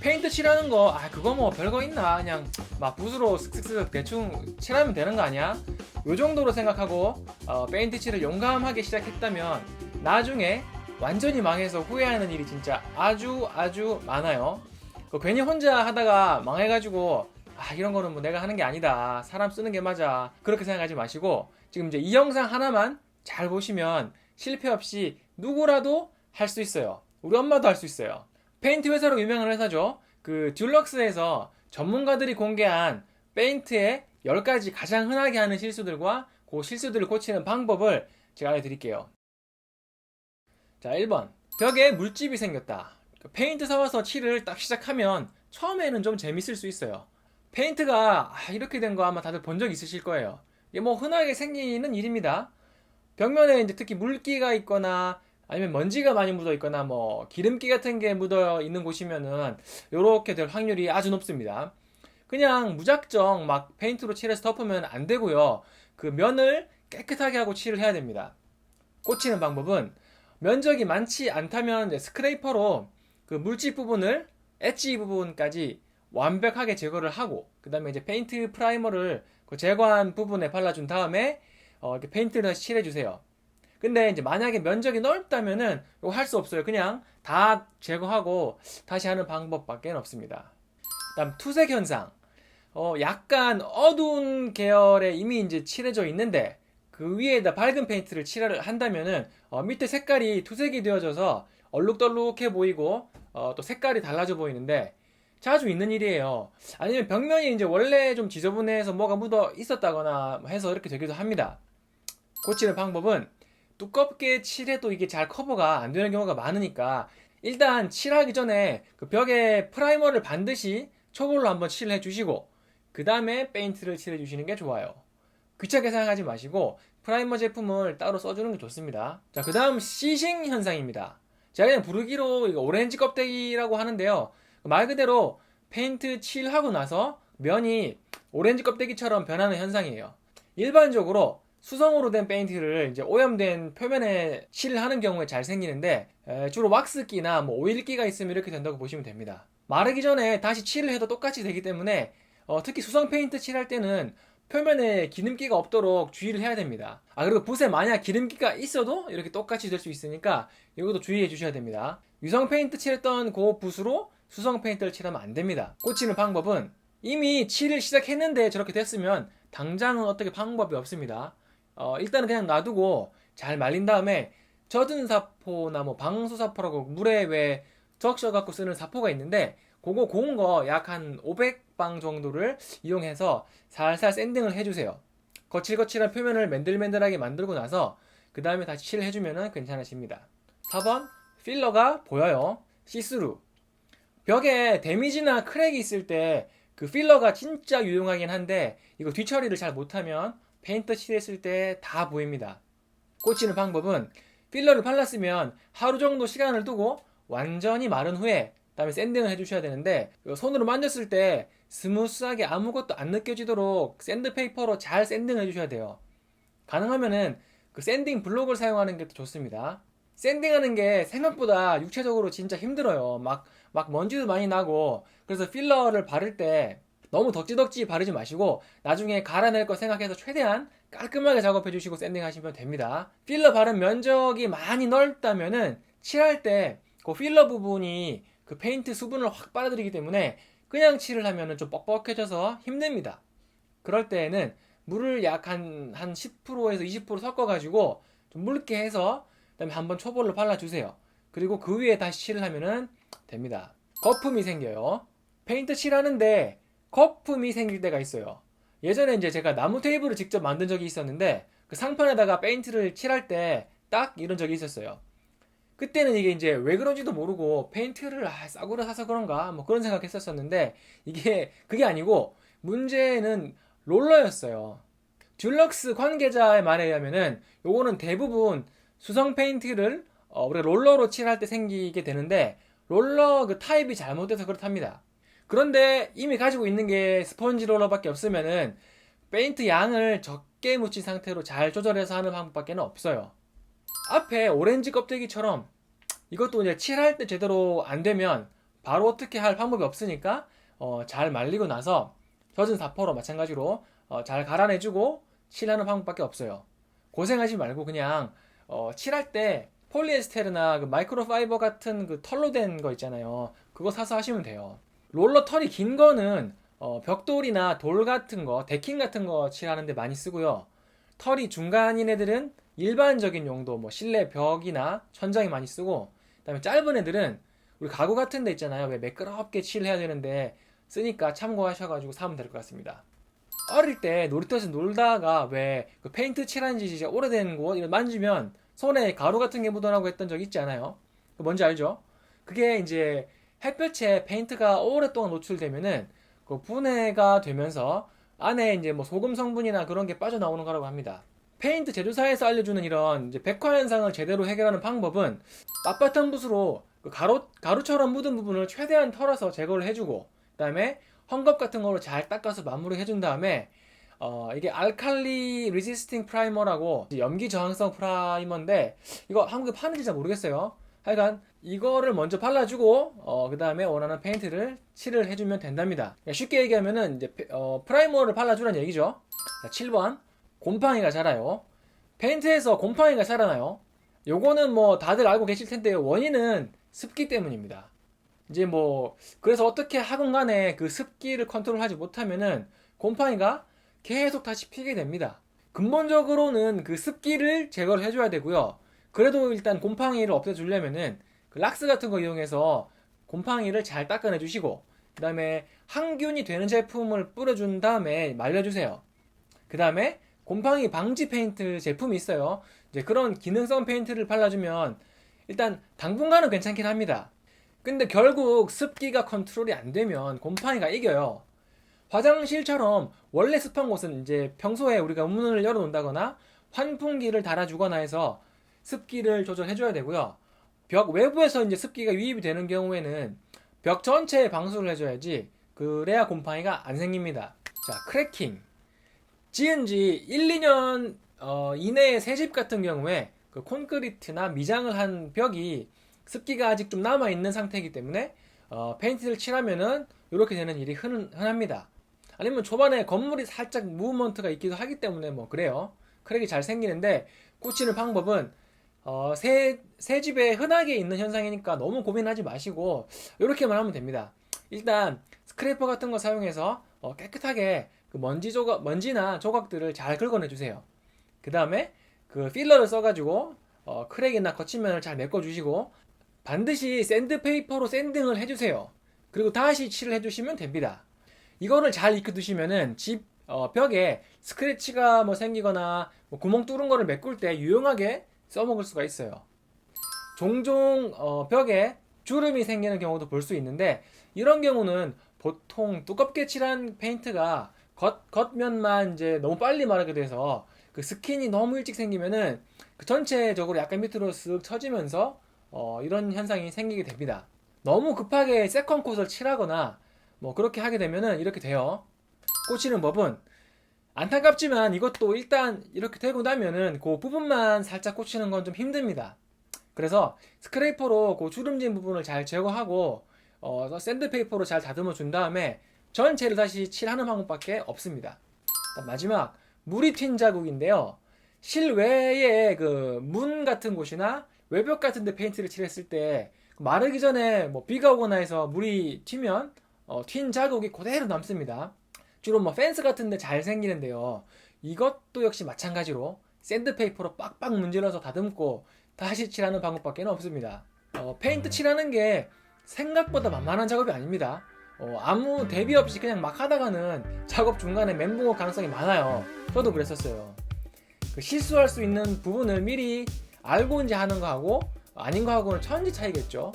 페인트 칠하는 거, 아, 그거 뭐 별거 있나? 그냥 막 붓으로 슥슥슥 대충 칠하면 되는 거 아니야? 요 정도로 생각하고, 어, 페인트 칠을 용감하게 시작했다면, 나중에 완전히 망해서 후회하는 일이 진짜 아주 아주 많아요. 그 괜히 혼자 하다가 망해가지고, 아, 이런 거는 뭐 내가 하는 게 아니다. 사람 쓰는 게 맞아. 그렇게 생각하지 마시고, 지금 이제 이 영상 하나만 잘 보시면 실패 없이 누구라도 할 수 있어요. 우리 엄마도 할 수 있어요. 페인트 회사로 유명한 회사죠. 그 듀럭스에서 전문가들이 공개한 페인트의 10가지 가장 흔하게 하는 실수들과 그 실수들을 고치는 방법을 제가 알려드릴게요. 자, 1번. 벽에 물집이 생겼다. 페인트 사와서 칠을 딱 시작하면 처음에는 좀 재밌을 수 있어요. 페인트가 아, 이렇게 된 거 아마 다들 본 적 있으실 거예요. 이게 뭐 흔하게 생기는 일입니다. 벽면에 이제 특히 물기가 있거나 아니면 먼지가 많이 묻어 있거나 뭐 기름기 같은 게 묻어 있는 곳이면은 이렇게 될 확률이 아주 높습니다. 그냥 무작정 막 페인트로 칠해서 덮으면 안 되고요. 그 면을 깨끗하게 하고 칠을 해야 됩니다. 꽂히는 방법은 면적이 많지 않다면 스크레이퍼로 그 물집 부분을 엣지 부분까지 완벽하게 제거를 하고 그 다음에 이제 페인트 프라이머를 그 제거한 부분에 발라준 다음에 어, 이렇게 페인트를 칠해주세요. 근데 이제 만약에 면적이 넓다면은 이거 할 수 없어요. 그냥 다 제거하고 다시 하는 방법밖에 없습니다. 다음 투색 현상. 어, 약간 어두운 계열에 이미 이제 칠해져 있는데 그 위에다 밝은 페인트를 칠을 한다면은 어, 밑에 색깔이 투색이 되어져서 얼룩덜룩해 보이고 어, 또 색깔이 달라져 보이는데 자주 있는 일이에요. 아니면 벽면이 이제 원래 좀 지저분해서 뭐가 묻어 있었다거나 해서 이렇게 되기도 합니다. 고치는 방법은 두껍게 칠해도 이게 잘 커버가 안 되는 경우가 많으니까 일단 칠하기 전에 그 벽에 프라이머를 반드시 초벌로 한번 칠을 해주시고 그 다음에 페인트를 칠해 주시는 게 좋아요. 귀찮게 생각하지 마시고 프라이머 제품을 따로 써주는 게 좋습니다. 자, 그 다음 시싱 현상입니다. 제가 그냥 부르기로 이거 오렌지 껍데기라고 하는데요. 말 그대로 페인트 칠하고 나서 면이 오렌지 껍데기처럼 변하는 현상이에요. 일반적으로 수성으로 된 페인트를 이제 오염된 표면에 칠을 하는 경우에 잘 생기는데 에, 주로 왁스기나 뭐 오일기가 있으면 이렇게 된다고 보시면 됩니다. 마르기 전에 다시 칠을 해도 똑같이 되기 때문에 어, 특히 수성 페인트 칠할 때는 표면에 기름기가 없도록 주의를 해야 됩니다. 아 그리고 붓에 만약 기름기가 있어도 이렇게 똑같이 될 수 있으니까 이것도 주의해 주셔야 됩니다. 유성 페인트 칠했던 그 붓으로 수성 페인트를 칠하면 안 됩니다. 꽂히는 방법은 이미 칠을 시작했는데 저렇게 됐으면 당장은 어떻게 방법이 없습니다. 어, 일단은 그냥 놔두고 잘 말린 다음에 젖은 사포나 뭐 방수사포라고 물에 왜 적셔갖고 쓰는 사포가 있는데 그거 고운 거 약 한 500방 정도를 이용해서 살살 샌딩을 해주세요. 거칠거칠한 표면을 맨들맨들하게 만들고 나서 그 다음에 다시 칠을 해주면 괜찮아집니다. 4번 필러가 보여요. 시스루 벽에 데미지나 크랙이 있을 때 그 필러가 진짜 유용하긴 한데 이거 뒤처리를 잘 못하면 페인트 칠했을 때 다 보입니다. 꽂히는 방법은 필러를 발랐으면 하루 정도 시간을 두고 완전히 마른 후에 그다음에 샌딩을 해주셔야 되는데 손으로 만졌을 때 스무스하게 아무것도 안 느껴지도록 샌드페이퍼로 잘 샌딩을 해주셔야 돼요. 가능하면은 그 샌딩 블록을 사용하는 게 더 좋습니다. 샌딩하는 게 생각보다 육체적으로 진짜 힘들어요. 막, 막 먼지도 많이 나고, 그래서 필러를 바를 때 너무 덕지덕지 바르지 마시고, 나중에 갈아낼 거 생각해서 최대한 깔끔하게 작업해 주시고 샌딩 하시면 됩니다. 필러 바른 면적이 많이 넓다면은, 칠할 때 그 필러 부분이 그 페인트 수분을 확 빨아들이기 때문에 그냥 칠을 하면은 좀 뻑뻑해져서 힘듭니다. 그럴 때에는 물을 약 한, 한 10%에서 20% 섞어가지고 좀 묽게 해서 그다음에 한번 초벌로 발라주세요. 그리고 그 위에 다시 칠을 하면은 됩니다. 거품이 생겨요. 페인트 칠하는데 거품이 생길 때가 있어요. 예전에 이제 제가 나무 테이블을 직접 만든 적이 있었는데 그 상판에다가 페인트를 칠할 때 딱 이런 적이 있었어요. 그때는 이게 이제 왜 그런지도 모르고 페인트를 아, 싸구려 사서 그런가 뭐 그런 생각했었었는데 이게 그게 아니고 문제는 롤러였어요. 듀럭스 관계자의 말에 의하면은 요거는 대부분 수성 페인트를 어, 우리가 롤러로 칠할 때 생기게 되는데 롤러 그 타입이 잘못돼서 그렇답니다. 그런데 이미 가지고 있는 게 스펀지 롤러밖에 없으면은 페인트 양을 적게 묻힌 상태로 잘 조절해서 하는 방법밖에 없어요. 앞에 오렌지 껍데기처럼 이것도 이제 칠할 때 제대로 안 되면 바로 어떻게 할 방법이 없으니까 어, 잘 말리고 나서 젖은 사포로 마찬가지로 어, 잘 갈아내주고 칠하는 방법밖에 없어요. 고생하지 말고 그냥 어, 칠할 때 폴리에스테르나 그 마이크로파이버 같은 그 털로 된 거 있잖아요. 그거 사서 하시면 돼요. 롤러 털이 긴 거는 어, 벽돌이나 돌 같은 거, 데킹 같은 거 칠하는데 많이 쓰고요. 털이 중간인 애들은 일반적인 용도, 뭐 실내 벽이나 천장에 많이 쓰고, 그다음에 짧은 애들은 우리 가구 같은 데 있잖아요. 왜 매끄럽게 칠해야 되는데 쓰니까 참고하셔가지고 사면 될 것 같습니다. 어릴 때 놀이터에서 놀다가 왜 그 페인트 칠한 지 이제 오래된 곳 이거 만지면 손에 가루 같은 게 묻어나고 했던 적 있지 않아요? 그 뭔지 알죠? 그게 이제 햇볕에 페인트가 오랫동안 노출되면은 그 분해가 되면서 안에 이제 뭐 소금 성분이나 그런 게 빠져나오는 거라고 합니다. 페인트 제조사에서 알려주는 이런 이제 백화 현상을 제대로 해결하는 방법은 빳빳한 붓으로 그 가루 가루처럼 묻은 부분을 최대한 털어서 제거를 해주고 그다음에 헝겊 같은 걸로 잘 닦아서 마무리 해준 다음에 어 이게 알칼리 리지스팅 프라이머라고 염기 저항성 프라이머인데 이거 한국에 파는지 잘 모르겠어요. 하여간 이거를 먼저 발라주고 어 그 다음에 원하는 페인트를 칠을 해주면 된답니다. 그러니까 쉽게 얘기하면은 이제 페- 어, 프라이머를 발라주라는 얘기죠. 자, 7번 곰팡이가 자라요. 페인트에서 곰팡이가 자라나요? 요거는 뭐 다들 알고 계실 텐데 원인은 습기 때문입니다. 이제 뭐 그래서 어떻게 하건 간에 그 습기를 컨트롤하지 못하면은 곰팡이가 계속 다시 피게 됩니다. 근본적으로는 그 습기를 제거를 해줘야 되고요. 그래도 일단 곰팡이를 없애주려면은 그 락스 같은 거 이용해서 곰팡이를 잘 닦아내 주시고 그 다음에 항균이 되는 제품을 뿌려준 다음에 말려주세요. 그 다음에 곰팡이 방지 페인트 제품이 있어요. 이제 그런 기능성 페인트를 발라주면 일단 당분간은 괜찮긴 합니다. 근데 결국 습기가 컨트롤이 안 되면 곰팡이가 이겨요. 화장실처럼 원래 습한 곳은 이제 평소에 우리가 문을 열어 놓는다거나 환풍기를 달아주거나 해서 습기를 조절해줘야 되고요. 벽 외부에서 이제 습기가 유입이 되는 경우에는 벽 전체에 방수를 해줘야지 그래야 곰팡이가 안 생깁니다. 자, 크래킹. 지은 지 1, 2년 어, 이내의 새집 같은 경우에 그 콘크리트나 미장을 한 벽이 습기가 아직 좀 남아 있는 상태이기 때문에 어, 페인트를 칠하면은 이렇게 되는 일이 흔, 흔합니다. 아니면 초반에 건물이 살짝 무브먼트가 있기도 하기 때문에 뭐 그래요. 크랙이 잘 생기는데 꽂히는 방법은 어, 새, 새 집에 흔하게 있는 현상이니까 너무 고민하지 마시고 이렇게만 하면 됩니다. 일단 스크래퍼 같은 거 사용해서 어, 깨끗하게 그 먼지 조각, 먼지나 조각들을 잘 긁어내 주세요. 그 다음에 그 필러를 써가지고 어, 크랙이나 거친면을 잘 메꿔주시고 반드시 샌드페이퍼로 샌딩을 해주세요. 그리고 다시 칠을 해주시면 됩니다. 이거를 잘 익혀두시면은 집 어, 벽에 스크래치가 뭐 생기거나 뭐 구멍 뚫은 거를 메꿀 때 유용하게 써먹을 수가 있어요. 종종 어, 벽에 주름이 생기는 경우도 볼 수 있는데 이런 경우는 보통 두껍게 칠한 페인트가 겉, 겉면만 이제 너무 빨리 마르게 돼서 그 스킨이 너무 일찍 생기면은 그 전체적으로 약간 밑으로 쓱 처지면서 어, 이런 현상이 생기게 됩니다. 너무 급하게 세컨 콧을 칠하거나 뭐 그렇게 하게 되면은 이렇게 돼요. 꽂히는 법은 안타깝지만 이것도 일단 이렇게 되고 나면은 그 부분만 살짝 꽂히는 건 좀 힘듭니다. 그래서 스크레이퍼로 그 주름진 부분을 잘 제거하고 어, 샌드페이퍼로 잘 다듬어 준 다음에 전체를 다시 칠하는 방법밖에 없습니다. 마지막 물이 튄 자국인데요. 실외에 그문 같은 곳이나 외벽 같은 데 페인트를 칠했을 때 마르기 전에 뭐 비가 오거나 해서 물이 튀면 어, 튄 자국이 그대로 남습니다. 주로 뭐 펜스 같은 데 잘 생기는데요. 이것도 역시 마찬가지로 샌드페이퍼로 빡빡 문질러서 다듬고 다시 칠하는 방법밖에 없습니다. 어, 페인트 칠하는 게 생각보다 만만한 작업이 아닙니다. 어, 아무 대비 없이 그냥 막 하다가는 작업 중간에 멘붕 올 가능성이 많아요. 저도 그랬었어요. 그 실수할 수 있는 부분을 미리 알고 이제 하는 거하고 아닌 거하고는 천지 차이겠죠.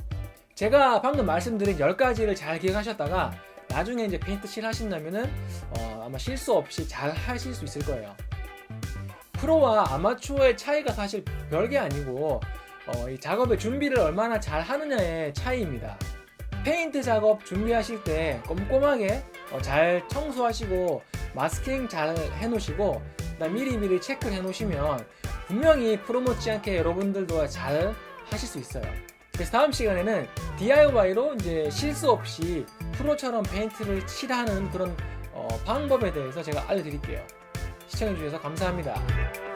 제가 방금 말씀드린 10가지를 잘 기억하셨다가 나중에 이제 페인트 칠 하신다면은 어, 아마 실수 없이 잘 하실 수 있을 거예요. 프로와 아마추어의 차이가 사실 별게 아니고 어, 이 작업의 준비를 얼마나 잘 하느냐의 차이입니다. 페인트 작업 준비하실 때 꼼꼼하게 어, 잘 청소하시고 마스킹 잘 해놓으시고 미리미리 체크를 해놓으시면 분명히 프로 못지않게 여러분들도 잘 하실 수 있어요. 그래서 다음 시간에는 DIY로 이제 실수 없이 프로처럼 페인트를 칠하는 그런 어, 방법에 대해서 제가 알려드릴게요. 시청해주셔서 감사합니다.